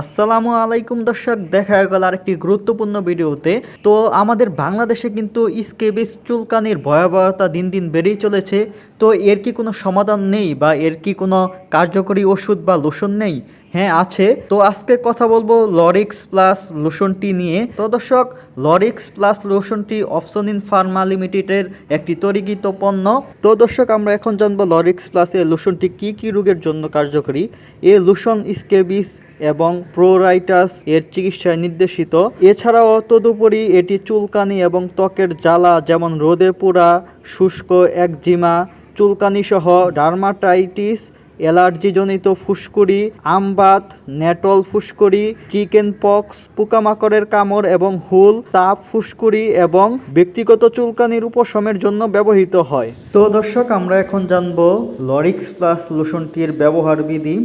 আসসালামু আলাইকুম দর্শক, দেখা গেল আরেকটি গুরুত্বপূর্ণ ভিডিওতে। তো আমাদের বাংলাদেশে কিন্তু স্কেবিস চুলকানির ভয়াবহতা দিন দিন বেড়েই চলেছে। তো এর কি কোনো সমাধান নেই বা এর কি কোনো কার্যকরী ওষুধ বা লোশন নেই? হ্যাঁ আছে। তো আজকে কথা বলব লরিক্স প্লাস লোশনটি নিয়ে। তো দর্শক লরিক্স প্লাস লোশনটি অপশন ইন ফার্মা লিমিটেডের একটি তরিগিত পণ্য। তো দর্শক, আমরা এখন জানব লরিক্স প্লাস এই লোশনটি কি কি রোগের জন্য কার্যকরী। এ লোশন স্কেবিস এবং প্রোরাইটাস এর চিকিৎসায় নির্দেশিত। এছাড়াও তদুপরি এটি চুলকানি এবং ত্বকের জ্বালা যেমন রোদে পোড়া, শুষ্ক, একজিমা চুলকানি সহ ডার্মাটাইটিস অ্যালার্জিজনিত ফুসকুড়ি আমবাত নেটল ফুসকুড়ি, চিকেন পক্স, পোকামাকড়ের কামড় এবং হুল, তাপ ফুসকুড়ি এবং ব্যক্তিগত চুলকানির উপশমের জন্য ব্যবহৃত হয়। তো দর্শক, আমরা এখন জানব লরিক্স প্লাস লোশনটির ব্যবহার বিধি।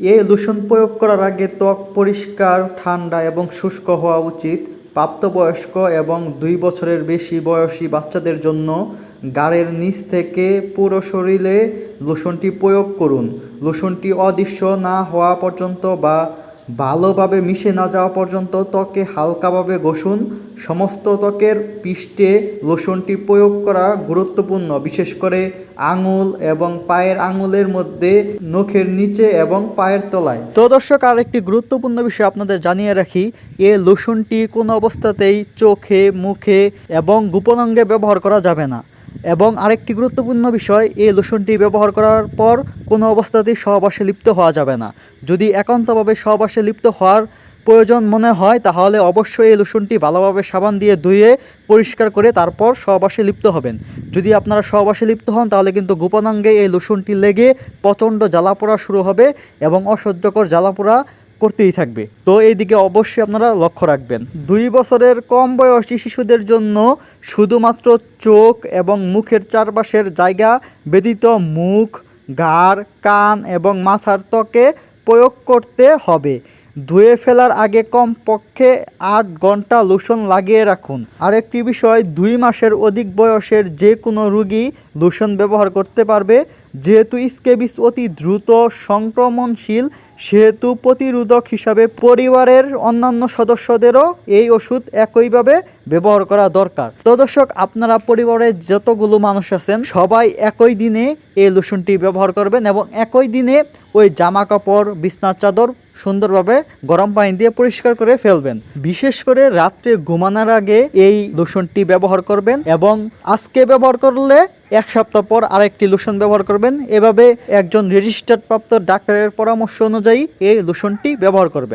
এই লোশন প্রয়োগ করার আগে ত্বক পরিষ্কার, ঠান্ডা এবং শুষ্ক হওয়া উচিত। প্রাপ্তবয়স্ক এবং দুই বছরের বেশি বয়সী বাচ্চাদের জন্য গাড়ের নিচ থেকে পুরো শরীরে লোশনটি প্রয়োগ করুন। লোশনটি অদৃশ্য না হওয়া পর্যন্ত বা ভালোভাবে মিশে না যাওয়া পর্যন্ত ত্বকে হালকাভাবে ঘষুন। সমস্ত ত্বকের পৃষ্ঠে লোশনটি প্রয়োগ করা গুরুত্বপূর্ণ, বিশেষ করে আঙুল এবং পায়ের আঙুলের মধ্যে, নখের নিচে এবং পায়ের তলায়। তো দর্শক আর একটি গুরুত্বপূর্ণ বিষয় আপনাদের জানিয়ে রাখি, এ লোশনটি কোনো অবস্থাতেই চোখে, মুখে এবং গোপন অঙ্গে ব্যবহার করা যাবে না। এবং আরেকটি গুরুত্বপূর্ণ বিষয়, এই লোশনটি ব্যবহার করার পর কোনো অবস্থাতেই সহবাসে লিপ্ত হওয়া যাবে না। যদি একান্তভাবে সহবাসে লিপ্ত হওয়ার প্রয়োজন মনে হয়, তাহলে অবশ্যই এই লোশনটি ভালোভাবে সাবান দিয়ে ধুয়ে পরিষ্কার করে তারপর সহবাসে লিপ্ত হবেন। যদি আপনারা সহবাসে লিপ্ত হন, তাহলে কিন্তু গোপনাঙ্গে এই লোশনটি লেগে প্রচণ্ড জ্বালাপোড়া শুরু হবে এবং অসহ্যকর জ্বালাপোড়া করতেই থাকবে। তো এই দিকে অবশ্যই আপনারা লক্ষ্য রাখবেন, দুই বছরের কম বয়সী শিশুদের জন্য শুধুমাত্র চোখ এবং মুখের চারপাশের জায়গা ব্যতীত মুখ, ঘাড়, কান এবং মাথার ত্বকে প্রয়োগ করতে হবে। ধুয়ে ফেলার আগে কমপক্ষে আট ঘণ্টা লোশন লাগিয়ে রাখুন। আরেকটি বিষয়, দুই মাসের অধিক বয়সের যে কোনো রুগী লোশন ব্যবহার করতে পারবে। যেহেতু স্কেবিস অতি দ্রুত সংক্রমণশীল, সেহেতু প্রতিরোধক হিসাবে পরিবারের অন্যান্য সদস্যদেরও এই ওষুধ একইভাবে ব্যবহার করা দরকার। তো দর্শক, আপনারা পরিবারের যতগুলো মানুষ আছেন, সবাই একই দিনে এই লোশনটি ব্যবহার করবেন এবং একই দিনে ওই জামা কাপড়, বিছনার চাদর সুন্দরভাবে গরম পানি দিয়ে পরিষ্কার করে ফেলবেন। বিশেষ করে রাত্রে ঘুমানোর আগে এই লোশনটি ব্যবহার করবেন এবং আজকে ব্যবহার করলে এক সপ্তাহ পর আরেকটি লোশন ব্যবহার করবেন। এভাবে একজন রেজিস্টার্ড প্রাপ্ত ডাক্তারের পরামর্শ অনুযায়ী এই লোশনটি ব্যবহার করবেন।